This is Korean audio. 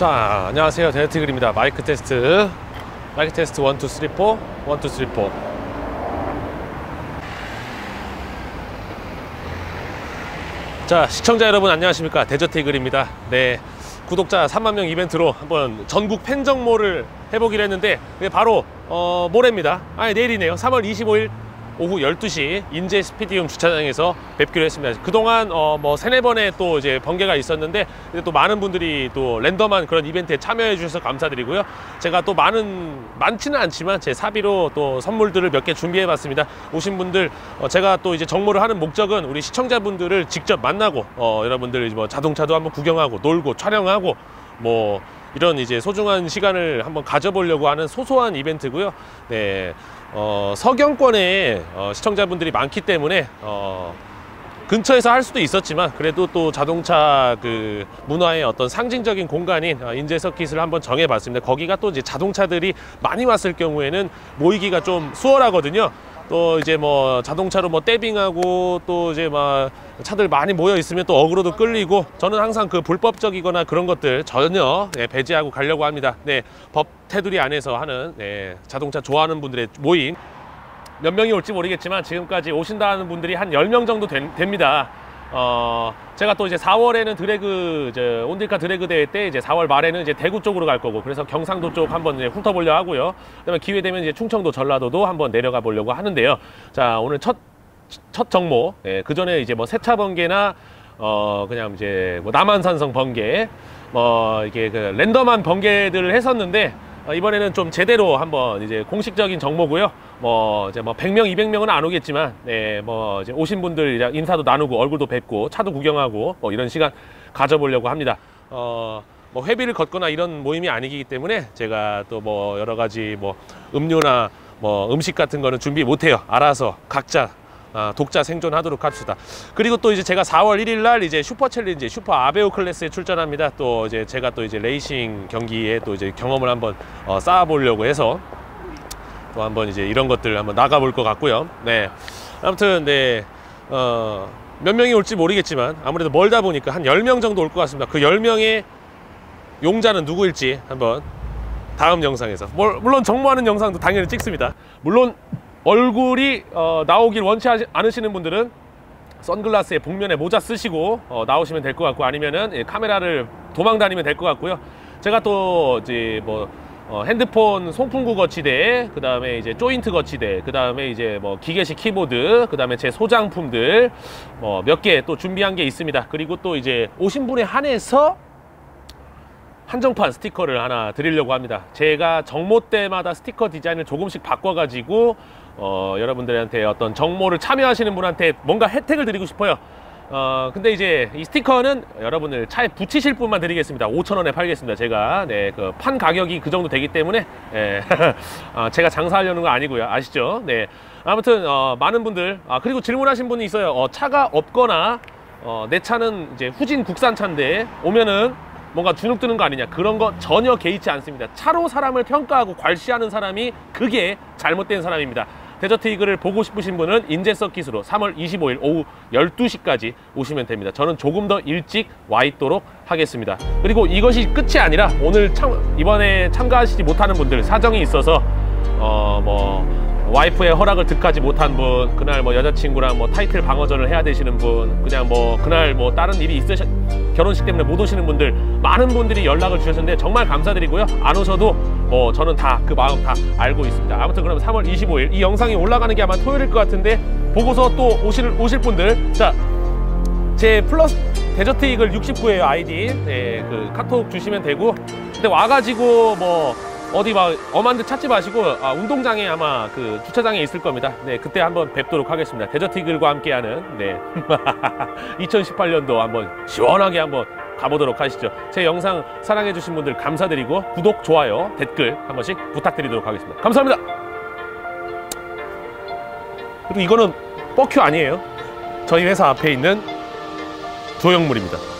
자, 안녕하세요. 데네티글입니다. 마이크 테스트. 마이크 테스트 1, 2, 3, 4. 1, 2, 3, 4. 자, 시청자 여러분 안녕하십니까. 데저티글입니다. 네. 구독자 3만 명 이벤트로 한번 전국 팬 정모를 해보기로 했는데 바로 어, 모레입니다. 아니 내일이네요. 3월 25일 오후 12시 인제 스피디움 주차장에서 뵙기로 했습니다. 그동안 어, 뭐 세네 번의 또 이제 번개가 있었는데 또 많은 분들이 또 랜덤한 그런 이벤트에 참여해 주셔서 감사드리고요. 제가 또 많은 많지는 않지만 제 사비로 또 선물들을 몇 개 준비해 봤습니다. 오신 분들 어, 제가 또 이제 정모를 하는 목적은 우리 시청자분들을 직접 만나고 어, 여러분들 뭐 자동차도 한번 구경하고 놀고 촬영하고 뭐 이런 이제 소중한 시간을 한번 가져보려고 하는 소소한 이벤트고요. 네, 어, 서경권에 어, 시청자분들이 많기 때문에 어, 근처에서 할 수도 있었지만 그래도 또 자동차 그 문화의 어떤 상징적인 공간인 어, 인제 서킷을 한번 정해봤습니다. 거기가 또 이제 자동차들이 많이 왔을 경우에는 모이기가 좀 수월하거든요. 또 이제 뭐 자동차로 뭐 떼빙하고 또 이제 막 차들 많이 모여 있으면 또 어그로도 끌리고 저는 항상 그 불법적이거나 그런 것들 전혀 네, 배제하고 가려고 합니다. 네, 법 테두리 안에서 하는 네, 자동차 좋아하는 분들의 모임 몇 명이 올지 모르겠지만 지금까지 오신다는 분들이 한 열 명 정도 된- 됩니다. 어, 제가 또 이제 4월에는 드래그, 저, 온딜카 드래그 대회 때 이제 4월 말에는 이제 대구 쪽으로 갈 거고 그래서 경상도 쪽 한번 이제 훑어보려 하고요. 그다음에 기회 되면 이제 충청도, 전라도도 한번 내려가 보려고 하는데요. 자, 오늘 첫, 첫 정모. 예, 그 전에 이제 뭐 세차 번개나 어, 그냥 이제 뭐 남한산성 번개, 뭐 이게 그 랜덤한 번개들을 했었는데 어, 이번에는 좀 제대로 한번 이제 공식적인 정모고요. 뭐 이제 뭐 100명, 200명은 안 오겠지만 네, 뭐 이제 오신 분들 인사도 나누고 얼굴도 뵙고 차도 구경하고 뭐 이런 시간 가져보려고 합니다. 어, 뭐 회비를 걷거나 이런 모임이 아니기 때문에 제가 또 뭐 여러 가지 뭐 음료나 뭐 음식 같은 거는 준비 못 해요. 알아서 각자 아, 독자 생존하도록 합시다. 그리고 또 이제 제가 4월 1일 날 이제 슈퍼 챌린지 슈퍼 아베오 클래스에 출전합니다. 또 이제 제가 또 이제 레이싱 경기에 또 이제 경험을 한번 어, 쌓아보려고 해서 또 한번 이제 이런 것들 한번 나가볼 것 같고요. 네. 아무튼 네. 어, 몇 명이 올지 모르겠지만 아무래도 멀다 보니까 한 10명 정도 올 것 같습니다. 그 10명의 용자는 누구일지 한번 다음 영상에서 물- 물론 정모하는 영상도 당연히 찍습니다. 물론 얼굴이 어, 나오길 원치 않으시는 분들은 선글라스에 복면에 모자 쓰시고 어, 나오시면 될 것 같고 아니면은 예, 카메라를 도망 다니면 될 것 같고요. 제가 또 이제 뭐 어, 핸드폰 송풍구 거치대, 그 다음에 이제 조인트 거치대, 그 다음에 이제 뭐 기계식 키보드, 그 다음에 제 소장품들 뭐 몇 개 또 준비한 게 있습니다. 그리고 또 이제 오신 분에 한해서 한정판 스티커를 하나 드리려고 합니다. 제가 정모 때마다 스티커 디자인을 조금씩 바꿔 가지고 어, 여러분들한테 어떤 정모를 참여하시는 분한테 뭔가 혜택을 드리고 싶어요. 어, 근데 이제 이 스티커는 여러분들 차에 붙이실 분만 드리겠습니다. 5,000원에 팔겠습니다. 제가 네, 그 판 가격이 그 정도 되기 때문에 예, 어, 제가 장사하려는 거 아니고요. 아시죠? 네. 아무튼 어, 많은 분들 아 그리고 질문하신 분이 있어요. 어, 차가 없거나 어, 내 차는 이제 후진 국산 차인데 오면은 뭔가 주눅 드는 거 아니냐 그런 거 전혀 개의치 않습니다 차로 사람을 평가하고 괄시하는 사람이 그게 잘못된 사람입니다 데저트 이글을 보고 싶으신 분은 인제 서킷으로 3월 25일 오후 12시까지 오시면 됩니다. 저는 조금 더 일찍 와 있도록 하겠습니다. 그리고 이것이 끝이 아니라 오늘 참, 이번에 참가하시지 못하는 분들 사정이 있어서 어뭐 와이프의 허락을 득하지 못한 분, 그날 뭐 여자친구랑 뭐 타이틀 방어전을 해야 되시는 분, 그냥 뭐 그날 뭐 다른 일이 있으셔 결혼식 때문에 못 오시는 분들 많은 분들이 연락을 주셨는데 정말 감사드리고요. 안 오셔도 뭐 저는 다 그 마음 다 알고 있습니다. 아무튼 그럼 3월 25일 이 영상이 올라가는 게 아마 토요일일 것 같은데 보고서 또 오실 오실 분들 자. 제 플러스 데저트 이글 69예요 아이디 네, 그 카톡 주시면 되고 근데 와가지고 뭐 어디 막 엄한 데 찾지 마시고 아, 운동장에 아마 그 주차장에 있을 겁니다. 네 그때 한번 뵙도록 하겠습니다. 데저트 이글과 함께하는 네. 2018년도 한번 시원하게 한번 가보도록 하시죠. 제 영상 사랑해 주신 분들 감사드리고 구독 좋아요 댓글 한 번씩 부탁드리도록 하겠습니다. 감사합니다! 그리고 이거는 뻑큐 아니에요. 저희 회사 앞에 있는 조형물입니다.